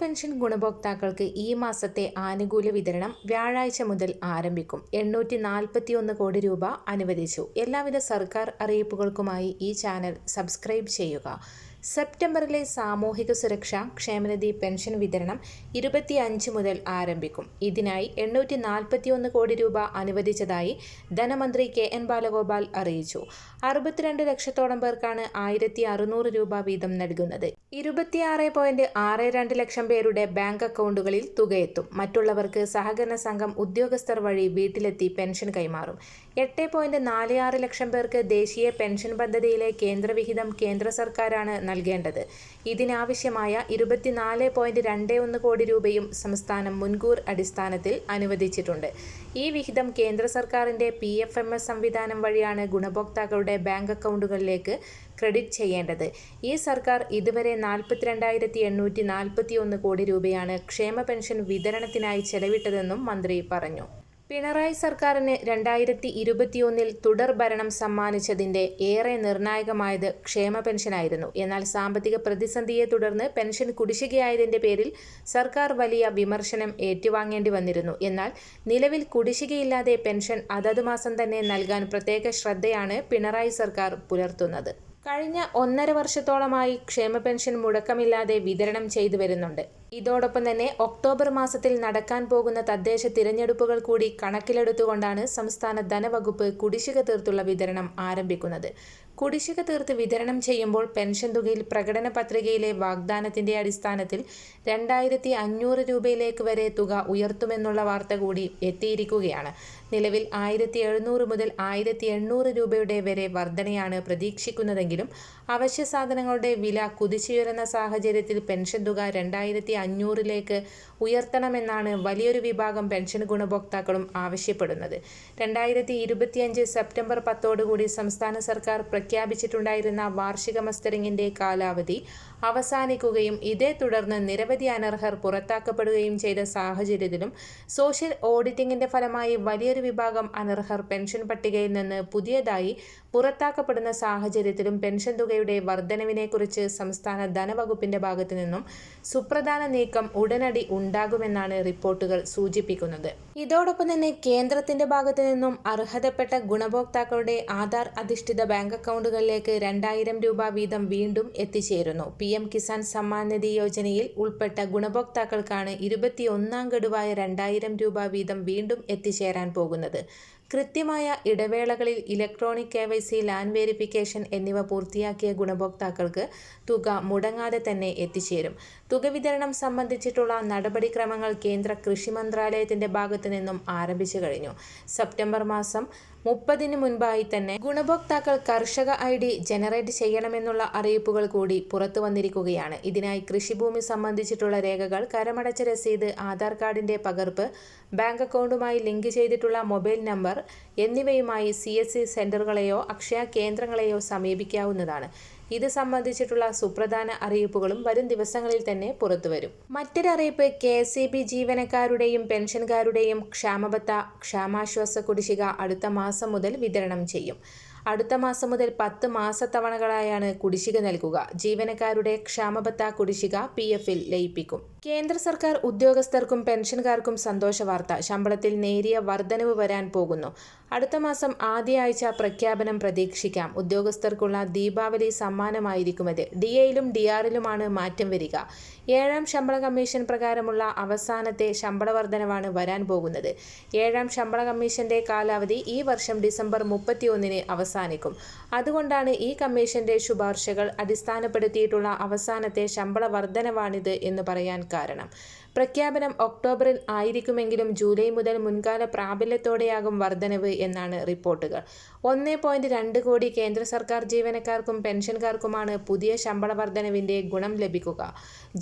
Pension ഗുണഭോക്താക്കൾക്ക് ഈ മാസത്തെ ആനുകൂല്യ വിതരണം വ്യാഴാഴ്ച മുതൽ ആരംഭിക്കും. എണ്ണൂറ്റി നാൽപ്പത്തിയൊന്ന് കോടി രൂപ അനുവദിച്ചു. എല്ലാവിധ സർക്കാർ അറിയിപ്പുകൾക്കുമായി ഈ ചാനൽ സബ്സ്ക്രൈബ് ചെയ്യുക. സെപ്റ്റംബറിലെ സാമൂഹിക സുരക്ഷാ ക്ഷേമനിധി പെൻഷൻ വിതരണം ഇരുപത്തിയഞ്ച് മുതൽ ആരംഭിക്കും. ഇതിനായി എണ്ണൂറ്റി നാൽപ്പത്തിയൊന്ന് കോടി രൂപ അനുവദിച്ചതായി ധനമന്ത്രി കെ എൻ ബാലഗോപാൽ അറിയിച്ചു. അറുപത്തിരണ്ട് ലക്ഷത്തോളം പേർക്കാണ് ആയിരത്തി അറുന്നൂറ് രൂപ വീതം നൽകുന്നത്. ഇരുപത്തിയാറ് പോയിന്റ് ആറ് രണ്ട് ലക്ഷം പേരുടെ ബാങ്ക് അക്കൗണ്ടുകളിൽ തുകയെത്തും. മറ്റുള്ളവർക്ക് സഹകരണ സംഘം ഉദ്യോഗസ്ഥർ വഴി വീട്ടിലെത്തി പെൻഷൻ കൈമാറും. എട്ട് പോയിന്റ് നാല് ആറ് ലക്ഷം പേർക്ക് ദേശീയ പെൻഷൻ പദ്ധതിയിലെ കേന്ദ്രവിഹിതം കേന്ദ്ര സർക്കാരാണ് നൽകേണ്ടത്. ഇതിനാവശ്യമായ ഇരുപത്തിനാല് പോയിന്റ് രണ്ട് ഒന്ന് കോടി രൂപയും സംസ്ഥാനം മുൻകൂർ അടിസ്ഥാനത്തിൽ അനുവദിച്ചിട്ടുണ്ട്. ഈ വിഹിതം കേന്ദ്ര സർക്കാരിന്റെ പി എഫ് എം എസ് സംവിധാനം വഴിയാണ് ഗുണഭോക്താക്കളുടെ ബാങ്ക് അക്കൗണ്ടുകളിലേക്ക് ക്രെഡിറ്റ് ചെയ്യേണ്ടത്. ഈ സർക്കാർ ഇതുവരെ നാൽപ്പത്തിരണ്ടായിരത്തി എണ്ണൂറ്റി നാൽപ്പത്തി ഒന്ന് കോടി രൂപയാണ് ക്ഷേമ പെൻഷൻ വിതരണത്തിനായി ചെലവിട്ടതെന്നും മന്ത്രി പറഞ്ഞു. പിണറായി സർക്കാരിന് രണ്ടായിരത്തി ഇരുപത്തിയൊന്നിൽ തുടർ ഭരണം സമ്മാനിച്ചതിന്റെ ഏറെ നിർണായകമായത് ക്ഷേമ പെൻഷനായിരുന്നു. എന്നാൽ സാമ്പത്തിക പ്രതിസന്ധിയെ തുടർന്ന് പെൻഷൻ കുടിശ്ശികയായതിന്റെ പേരിൽ സർക്കാർ വലിയ വിമർശനം ഏറ്റുവാങ്ങേണ്ടി വന്നിരുന്നു. എന്നാൽ നിലവിൽ കുടിശ്ശികയില്ലാതെ പെൻഷൻ അതത് മാസം തന്നെ നൽകാൻ പ്രത്യേക ശ്രദ്ധയാണ് പിണറായി സർക്കാർ പുലർത്തുന്നത്. കഴിഞ്ഞ ഒന്നര വർഷത്തോളമായി ക്ഷേമ പെൻഷൻ മുടക്കമില്ലാതെ വിതരണം ചെയ്തു വരുന്നുണ്ട്. ഇതോടൊപ്പം തന്നെ ഒക്ടോബർ മാസത്തിൽ നടക്കാൻ പോകുന്ന തദ്ദേശ തിരഞ്ഞെടുപ്പുകൾ കൂടി കണക്കിലെടുത്തുകൊണ്ടാണ് സംസ്ഥാന ധനവകുപ്പ് കുടിശ്ശിക തീർത്തുള്ള വിതരണം ആരംഭിക്കുന്നത്. കുടിശ്ശിക തീർത്ത് വിതരണം ചെയ്യുമ്പോൾ പെൻഷൻ തുകയിൽ പ്രകടന പത്രികയിലെ വാഗ്ദാനത്തിന്റെ അടിസ്ഥാനത്തിൽ രണ്ടായിരത്തി അഞ്ഞൂറ് രൂപയിലേക്ക് വരെ തുക ഉയർത്തുമെന്നുള്ള വാർത്ത കൂടി എത്തിയിരിക്കുകയാണ്. നിലവിൽ ആയിരത്തി എഴുന്നൂറ് മുതൽ ആയിരത്തി എണ്ണൂറ് രൂപയുടെ വരെ വർധനയാണ് പ്രതീക്ഷിക്കുന്നതെങ്കിലും അവശ്യ സാധനങ്ങളുടെ വില കുതിച്ചുയരുന്ന സാഹചര്യത്തിൽ പെൻഷൻ തുക രണ്ടായിരത്തി അഞ്ഞൂറിലേക്ക് ഉയർത്തണമെന്നാണ് വലിയൊരു വിഭാഗം പെൻഷൻ ഗുണഭോക്താക്കളും ആവശ്യപ്പെടുന്നത്. രണ്ടായിരത്തി ഇരുപത്തിയഞ്ച് സെപ്റ്റംബർ പത്തോടുകൂടി സംസ്ഥാന സർക്കാർ പ്രഖ്യാപിച്ചിട്ടുണ്ടായിരുന്ന വാർഷിക മസ്റ്ററിംഗിന്റെ കാലാവധി അവസാനിക്കുകയും ഇതേ തുടർന്ന് നിരവധി അനർഹർ പുറത്താക്കപ്പെടുകയും ചെയ്ത സാഹചര്യത്തിലും സോഷ്യൽ ഓഡിറ്റിംഗിന്റെ ഫലമായി വലിയൊരു വിഭാഗം അനർഹർ പെൻഷൻ പട്ടികയിൽ നിന്ന് പുതിയതായി പുറത്താക്കപ്പെടുന്ന സാഹചര്യത്തിലും പെൻഷൻ തുകയുടെ വർധനവിനെക്കുറിച്ച് സംസ്ഥാന ധനവകുപ്പിന്റെ ഭാഗത്തു നിന്നും സുപ്രധാന നീക്കം ഉടനടി ഉണ്ടാകുമെന്നാണ് റിപ്പോർട്ടുകൾ സൂചിപ്പിക്കുന്നത്. ഇതോടൊപ്പം തന്നെ കേന്ദ്രത്തിന്റെ ഭാഗത്തു നിന്നും അർഹതപ്പെട്ട ഗുണഭോക്താക്കളുടെ ആധാർ അധിഷ്ഠിത ബാങ്ക് അക്കൗണ്ടുകളിലേക്ക് രണ്ടായിരം രൂപ വീതം വീണ്ടും എത്തിച്ചേരുന്നു. പി എം കിസാൻ സമ്മാൻ നിധി യോജനയിൽ ഉൾപ്പെട്ട ഗുണഭോക്താക്കൾക്കാണ് ഇരുപത്തിയൊന്നാം ഗഡുവായ രണ്ടായിരം രൂപ വീതം വീണ്ടും എത്തിച്ചേരാൻ പോകുന്നത്. കൃത്യമായ ഇടവേളകളിൽ electronic K Y C land verification എന്നിവ പൂർത്തിയാക്കിയ ഗുണഭോക്താക്കൾക്ക് തുക മുടങ്ങാതെ തന്നെ എത്തിച്ചേരും. തുക വിതരണം സംബന്ധിച്ചിട്ടുള്ള നടപടിക്രമങ്ങൾ കേന്ദ്ര കൃഷി മന്ത്രാലയത്തിന്റെ ഭാഗത്തു നിന്നും ആരംഭിച്ചു കഴിഞ്ഞു. സെപ്റ്റംബർ മാസം മുപ്പതിന് മുൻപായി തന്നെ ഗുണഭോക്താക്കൾ കർഷക ഐ ഡി ജനറേറ്റ് ചെയ്യണമെന്നുള്ള അറിയിപ്പുകൾ കൂടി പുറത്തു വന്നിരിക്കുകയാണ്. ഇതിനായി കൃഷിഭൂമി സംബന്ധിച്ചിട്ടുള്ള രേഖകൾ കരമടച്ച രസീത് ആധാർ കാർഡിന്റെ പകർപ്പ് ബാങ്ക് അക്കൗണ്ടുമായി ലിങ്ക് ചെയ്തിട്ടുള്ള മൊബൈൽ നമ്പർ എന്നിവയുമായി സി എസ് സി സെന്ററുകളെയോ അക്ഷയ കേന്ദ്രങ്ങളെയോ സമീപിക്കാവുന്നതാണ്. ഇത് സംബന്ധിച്ചിട്ടുള്ള സുപ്രധാന അറിയിപ്പുകളും വരും ദിവസങ്ങളിൽ തന്നെ പുറത്തുവരും. മറ്റൊരറിയിപ്പ് കെ എസ് ഇ ബി ജീവനക്കാരുടെയും പെൻഷൻകാരുടെയും ക്ഷാമബത്ത ക്ഷാമാശ്വാസ കുടിശ്ശിക അടുത്ത മാസം മുതൽ വിതരണം ചെയ്യും. അടുത്ത മാസം മുതൽ പത്ത് മാസത്തവണകളായാണ് കുടിശ്ശിക നൽകുക. ജീവനക്കാരുടെ ക്ഷാമബത്ത കുടിശ്ശിക പി എഫിൽ ലയിപ്പിക്കും. കേന്ദ്ര സർക്കാർ ഉദ്യോഗസ്ഥർക്കും പെൻഷൻകാർക്കും സന്തോഷ വാർത്ത ശമ്പളത്തിൽ നേരിയ വർധനവ് വരാൻ പോകുന്നു. അടുത്ത മാസം ആദ്യ ആഴ്ച പ്രഖ്യാപനം പ്രതീക്ഷിക്കാം. ഉദ്യോഗസ്ഥർക്കുള്ള ദീപാവലി സമ്മാനമായിരിക്കും അത് ഡി എയിലും ഡി ആറിലുമാണ് മാറ്റം വരിക. ഏഴാം ശമ്പള കമ്മീഷൻ പ്രകാരമുള്ള അവസാനത്തെ ശമ്പള വർധനവാണ് വരാൻ പോകുന്നത്. ഏഴാം ശമ്പള കമ്മീഷന്റെ കാലാവധി ഈ വർഷം ഡിസംബർ മുപ്പത്തിയൊന്നിന് അവസാനിക്കും. അതുകൊണ്ടാണ് ഈ കമ്മീഷന്റെ ശുപാർശകൾ അടിസ്ഥാനപ്പെടുത്തിയിട്ടുള്ള അവസാനത്തെ ശമ്പള വർധനവാണിത് എന്ന് പറയാൻ കാരണം. പ്രഖ്യാപനം ഒക്ടോബറിൽ ആയിരിക്കുമെങ്കിലും ജൂലൈ മുതൽ മുൻകാല പ്രാബല്യത്തോടെയാകും വർധനവ് എന്നാണ് റിപ്പോർട്ടുകൾ. ഒന്ന് പോയിന്റ് രണ്ട് കോടി കേന്ദ്ര സർക്കാർ ജീവനക്കാർക്കും പെൻഷൻകാർക്കുമാണ് പുതിയ ശമ്പള വർധനവിന്റെ ഗുണം ലഭിക്കുക.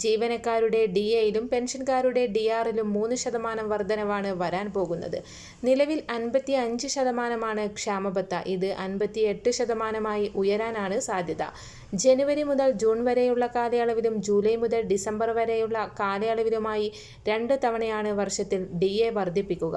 ജീവനക്കാരുടെ ഡി എയിലും പെൻഷൻകാരുടെ ഡി ആറിലും മൂന്ന് ശതമാനം വർധനവാണ് വരാൻ പോകുന്നത്. നിലവിൽ അൻപത്തി അഞ്ച് ശതമാനമാണ് ക്ഷാമബത്ത. ഇത് അൻപത്തി എട്ട് ശതമാനമായി ഉയരാനാണ് സാധ്യത. ജനുവരി മുതൽ ജൂൺ വരെയുള്ള കാലയളവിലും ജൂലൈ മുതൽ ഡിസംബർ വരെയുള്ള കാലയളവിലുമായി രണ്ട് തവണയാണ് വർഷത്തിൽ ഡി എ വർദ്ധിപ്പിക്കുക.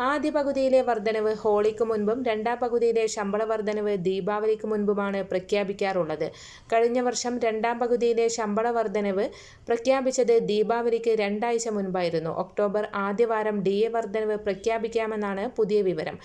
ആദ്യ പകുതിയിലെ വർധനവ് ഹോളിക്ക് മുൻപും രണ്ടാം പകുതിയിലെ ശമ്പള വർധനവ് ദീപാവലിക്ക് മുൻപുമാണ് പ്രഖ്യാപിക്കാറുള്ളത്. കഴിഞ്ഞ വർഷം രണ്ടാം പകുതിയിലെ ശമ്പള വർധനവ് പ്രഖ്യാപിച്ചത് ദീപാവലിക്ക് രണ്ടാഴ്ച മുൻപായിരുന്നു. ഒക്ടോബർ ആദ്യവാരം ഡി എ വർധനവ് പ്രഖ്യാപിക്കാമെന്നാണ് പുതിയ വിവരം.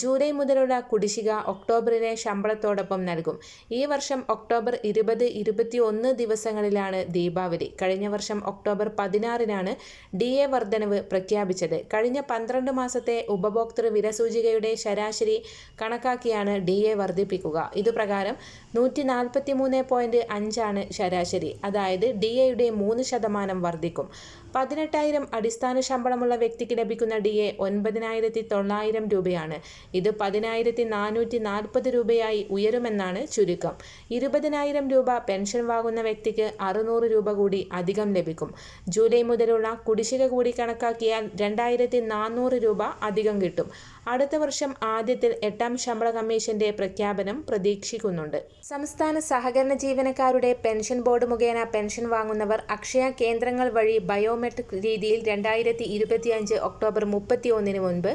ജൂലൈ മുതലുള്ള കുടിശ്ശിക ഒക്ടോബറിലെ ശമ്പളത്തോടൊപ്പം നൽകും. ഈ വർഷം ഒക്ടോബർ ഇരുപത് ഇരുപത്തി ഒന്ന് ദിവസങ്ങളിലാണ് ദീപാവലി. കഴിഞ്ഞ വർഷം ഒക്ടോബർ പതിനാറിനാണ് ഡി എ വർധനവ് പ്രഖ്യാപിച്ചത്. കഴിഞ്ഞ പന്ത്രണ്ട് മാസത്തെ ഉപഭോക്തൃ വിലസൂചികയുടെ ശരാശരി കണക്കാക്കിയാണ് ഡി എ വർദ്ധിപ്പിക്കുക ഇതുപ്രകാരം നൂറ്റി നാൽപ്പത്തി മൂന്ന് പോയിന്റ് അഞ്ചാണ് ശരാശരി. അതായത് ഡി എയുടെ മൂന്ന് ശതമാനം വർദ്ധിക്കും പതിനെട്ടായിരം അടിസ്ഥാന ശമ്പളമുള്ള വ്യക്തിക്ക് ലഭിക്കുന്ന ഡി എ ഒൻപതിനായിരത്തി തൊള്ളായിരം രൂപയാണ്. ഇത് പതിനായിരത്തി നാനൂറ്റി നാൽപ്പത് രൂപയായി ഉയരുമെന്നാണ് ചുരുക്കം. ഇരുപതിനായിരം രൂപ പെൻഷൻ വാങ്ങുന്ന വ്യക്തിക്ക് അറുന്നൂറ് രൂപ കൂടി അധികം ലഭിക്കും. ജൂലൈ മുതലുള്ള കുടിശ്ശിക കൂടി കണക്കാക്കിയാൽ രണ്ടായിരത്തി നാനൂറ് രൂപ അധികം കിട്ടും. അടുത്ത വർഷം ആദ്യത്തിൽ എട്ടാം ശമ്പള കമ്മീഷന്റെ പ്രഖ്യാപനം പ്രതീക്ഷിക്കുന്നുണ്ട്. സംസ്ഥാന സഹകരണ ജീവനക്കാരുടെ പെൻഷൻ ബോർഡ് മുഖേന പെൻഷൻ വാങ്ങുന്നവർ അക്ഷയ കേന്ദ്രങ്ങൾ വഴി ബയോമെട്രിക് രീതിയിൽ രണ്ടായിരത്തി ഇരുപത്തിയഞ്ച് ഒക്ടോബർ മുപ്പത്തി ഒന്നിന് മുൻപ്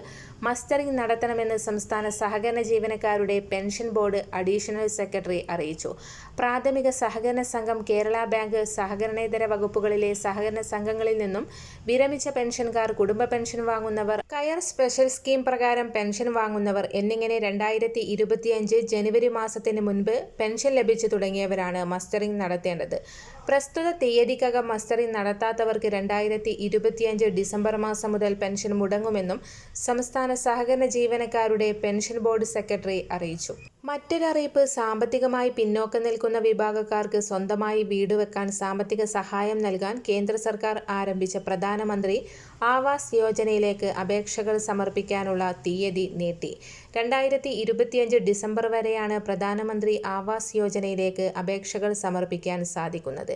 മസ്റ്ററിംഗ് നടത്തണമെന്ന് സംസ്ഥാന സഹകരണ ജീവനക്കാരുടെ പെൻഷൻ ബോർഡ് അഡീഷണൽ സെക്രട്ടറി അറിയിച്ചു. പ്രാഥമിക സഹകരണ സംഘം കേരള ബാങ്ക് സഹകരണേതര വകുപ്പുകളിലെ സഹകരണ സംഘങ്ങളിൽ നിന്നും വിരമിച്ച പെൻഷൻകാർ കുടുംബ പെൻഷൻ വാങ്ങുന്നവർ കയർ സ്പെഷ്യൽ സ്കീം പ്രകാരം പെൻഷൻ വാങ്ങുന്നവർ എന്നിങ്ങനെ രണ്ടായിരത്തി ഇരുപത്തിയഞ്ച് ജനുവരി മാസത്തിന് മുൻപ് പെൻഷൻ ലഭിച്ചു തുടങ്ങിയവരാണ് മസ്റ്ററിംഗ് നടത്തേണ്ടത്. പ്രസ്തുത തീയതിക്കകം മസ്റ്ററിംഗ് നടത്താത്തവർക്ക് രണ്ടായിരത്തി ഇരുപത്തിയഞ്ച് ഡിസംബർ മാസം മുതൽ പെൻഷൻ മുടങ്ങുമെന്നും സംസ്ഥാന സഹകരണ ജീവനക്കാരുടെ പെൻഷൻ ബോർഡ് സെക്രട്ടറി അറിയിച്ചു. മറ്റൊരറിയിപ്പ് സാമ്പത്തികമായി പിന്നോക്കം നിൽക്കുന്ന വിഭാഗക്കാർക്ക് സ്വന്തമായി വീട് വെക്കാൻ സാമ്പത്തിക സഹായം നൽകാൻ കേന്ദ്ര സർക്കാർ ആരംഭിച്ച പ്രധാനമന്ത്രി ആവാസ് യോജനയിലേക്ക് അപേക്ഷകൾ സമർപ്പിക്കാനുള്ള തീയതി നീട്ടി. രണ്ടായിരത്തി ഇരുപത്തിയഞ്ച് ഡിസംബർ വരെയാണ് പ്രധാനമന്ത്രി ആവാസ് യോജനയിലേക്ക് അപേക്ഷകൾ സമർപ്പിക്കാൻ സാധിക്കുന്നത്.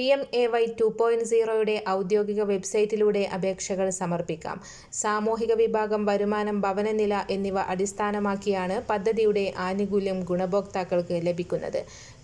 P M A Y two point സീറോയുടെ ഔദ്യോഗിക വെബ്സൈറ്റിലൂടെ അപേക്ഷകൾ സമർപ്പിക്കാം. സാമൂഹിക വിഭാഗം വരുമാനം ഭവനനില എന്നിവ അടിസ്ഥാനമാക്കിയാണ് പദ്ധതിയുടെ ആനുകൂല്യം ഗുണഭോക്താക്കൾക്ക് ലഭിക്കുന്നത്.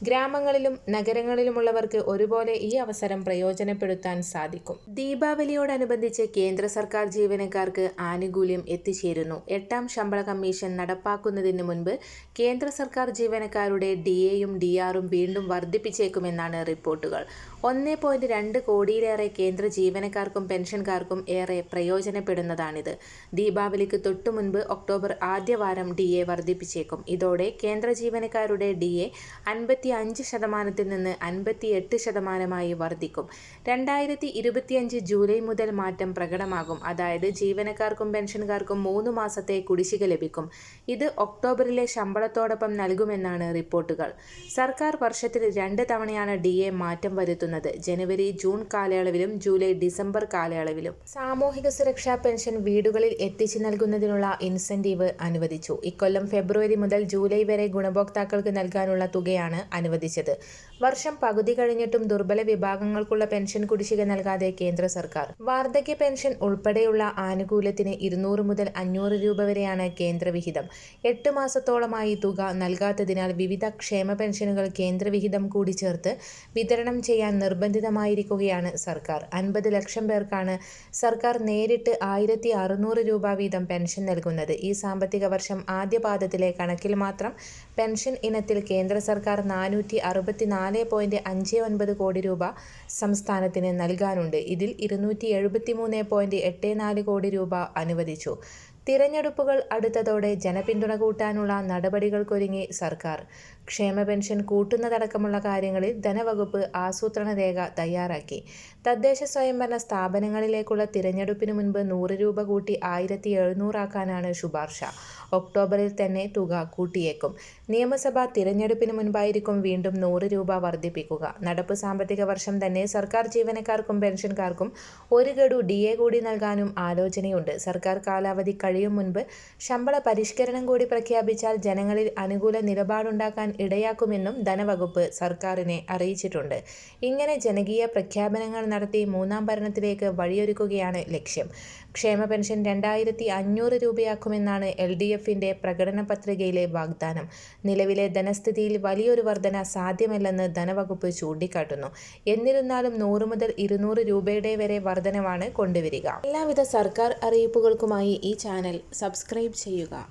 ഗ്രാമങ്ങളിലും നഗരങ്ങളിലുമുള്ളവർക്ക് ഒരുപോലെ ഈ അവസരം പ്രയോജനപ്പെടുത്താൻ സാധിക്കും. ദീപാവലിയോടനുബന്ധിച്ച് കേന്ദ്ര സർക്കാർ ജീവനക്കാർക്ക് ആനുകൂല്യം എത്തിച്ചേരുന്നു. എട്ടാം ശമ്പള കമ്മീഷൻ നടപ്പാക്കുന്നതിന് മുൻപ് കേന്ദ്ര സർക്കാർ ജീവനക്കാരുടെ ഡി എയും ഡി ആറും വീണ്ടും വർദ്ധിപ്പിച്ചേക്കുമെന്നാണ് റിപ്പോർട്ടുകൾ. ഒന്ന് പോയിന്റ് രണ്ട് കോടിയിലേറെ കേന്ദ്ര ജീവനക്കാർക്കും പെൻഷൻകാർക്കും ഏറെ പ്രയോജനപ്പെടുന്നതാണിത്. ദീപാവലിക്ക് തൊട്ടു മുൻപ് ഒക്ടോബർ ആദ്യവാരം ഡി എ വർദ്ധിപ്പിച്ചേക്കും. ഇതോടെ കേന്ദ്ര ജീവനക്കാരുടെ ഡി എ അൻപത്തി അഞ്ച് ശതമാനത്തിൽ നിന്ന് അൻപത്തി എട്ട് ശതമാനമായി വർദ്ധിക്കും. രണ്ടായിരത്തി ഇരുപത്തിയഞ്ച് ജൂലൈ മുതൽ മാറ്റം പ്രകടമാകും. അതായത് ജീവനക്കാർക്കും പെൻഷൻകാർക്കും മൂന്ന് മാസത്തെ കുടിശ്ശിക ലഭിക്കും. ഇത് ഒക്ടോബറിലെ ശമ്പളത്തോടൊപ്പം നൽകുമെന്നാണ് റിപ്പോർട്ടുകൾ. സർക്കാർ വർഷത്തിൽ രണ്ട് തവണയാണ് ഡി എ മാറ്റം വരുത്തുന്നത്. ജനുവരി ജൂൺ കാലയളവിലും ജൂലൈ ഡിസംബർ കാലയളവിലും സാമൂഹിക സുരക്ഷാ പെൻഷൻ വീടുകളിൽ എത്തിച്ചു നൽകുന്നതിനുള്ള ഇൻസെന്റീവ് അനുവദിച്ചു. ഇക്കൊല്ലം ഫെബ്രുവരി മുതൽ ജൂലൈ വരെ ഗുണഭോക്താക്കൾക്ക് നൽകാനുള്ള തുകയാണ് അനുവദിച്ചത്. വർഷം പകുതി കഴിഞ്ഞിട്ടും ദുർബല വിഭാഗങ്ങൾക്കുള്ള പെൻഷൻ കുടിശ്ശിക നൽകാതെ കേന്ദ്ര സർക്കാർ. വാർദ്ധക്യ പെൻഷൻ ഉൾപ്പെടെയുള്ള ആനുകൂല്യത്തിന് ഇരുന്നൂറ് മുതൽ അഞ്ഞൂറ് രൂപ വരെയാണ് കേന്ദ്രവിഹിതം എട്ട് മാസത്തോളമായി തുക നൽകാത്തതിനാൽ വിവിധ ക്ഷേമ പെൻഷനുകൾ കേന്ദ്രവിഹിതം കൂടി ചേർത്ത് വിതരണം ചെയ്യാൻ നിർബന്ധിതമായിരിക്കുകയാണ് സർക്കാർ. അൻപത് ലക്ഷം പേർക്കാണ് സർക്കാർ നേരിട്ട് ആയിരത്തി അറുന്നൂറ് രൂപ വീതം പെൻഷൻ നൽകുന്നത്. ഈ സാമ്പത്തിക വർഷം ആദ്യപാദത്തിലെ കണക്കിൽ മാത്രം പെൻഷൻ ഇനത്തിൽ കേന്ദ്ര സർക്കാർ നാനൂറ്റി അറുപത്തി നാല് പോയിന്റ് അഞ്ച് ഒൻപത് കോടി രൂപ സംസ്ഥാനത്തിന് നൽകാനുണ്ട്. ഇതിൽ ഇരുന്നൂറ്റി എഴുപത്തി മൂന്ന് പോയിന്റ് എട്ട് നാല് കോടി രൂപ അനുവദിച്ചു. തിരഞ്ഞെടുപ്പുകൾ അടുത്തതോടെ ജനപിന്തുണ കൂട്ടാനുള്ള നടപടികൾക്കൊരുങ്ങി സർക്കാർ. ക്ഷേമ പെൻഷൻ കൂട്ടുന്നതടക്കമുള്ള കാര്യങ്ങളിൽ ധനവകുപ്പ് ആസൂത്രണ രേഖ തയ്യാറാക്കി. തദ്ദേശ സ്വയംഭരണ സ്ഥാപനങ്ങളിലേക്കുള്ള തിരഞ്ഞെടുപ്പിന് മുൻപ് നൂറ് രൂപ കൂട്ടി ആയിരത്തി എഴുന്നൂറാക്കാനാണ് ശുപാർശ. ഒക്ടോബറിൽ തന്നെ തുക കൂട്ടിയേക്കും. നിയമസഭാ തിരഞ്ഞെടുപ്പിന് മുൻപായിരിക്കും വീണ്ടും നൂറ് രൂപ വർദ്ധിപ്പിക്കുക. നടപ്പ് സാമ്പത്തിക വർഷം തന്നെ സർക്കാർ ജീവനക്കാർക്കും പെൻഷൻകാർക്കും ഒരു ഗഡു ഡി എ കൂടി നൽകാനും ആലോചനയുണ്ട്. സർക്കാർ കാലാവധി കഴിയും മുൻപ് ശമ്പള പരിഷ്കരണം കൂടി പ്രഖ്യാപിച്ചാൽ ജനങ്ങളിൽ അനുകൂല നിലപാടുണ്ടാക്കാൻ ഇടയാക്കുമെന്നും ധനവകുപ്പ് സർക്കാരിനെ അറിയിച്ചിട്ടുണ്ട്. ഇങ്ങനെ ജനകീയ പ്രഖ്യാപനങ്ങൾ നടത്തി മൂന്നാം ഭരണത്തിലേക്ക് വഴിയൊരുക്കുകയാണ് ലക്ഷ്യം. ക്ഷേമ പെൻഷൻ രണ്ടായിരത്തി അഞ്ഞൂറ് രൂപയാക്കുമെന്നാണ് എൽ ഡി എഫിന്റെ പ്രകടന പത്രികയിലെ വാഗ്ദാനം. നിലവിലെ ധനസ്ഥിതിയിൽ വലിയൊരു വർധന സാധ്യമല്ലെന്ന് ധനവകുപ്പ് ചൂണ്ടിക്കാട്ടുന്നു. എന്നിരുന്നാലും നൂറ് മുതൽ ഇരുന്നൂറ് രൂപയുടെ വരെ വർധനവാണ് കൊണ്ടുവരിക. എല്ലാവിധ സർക്കാർ അറിയിപ്പുകൾക്കുമായി ഈ ചാനൽ സബ്സ്ക്രൈബ് ചെയ്യുക.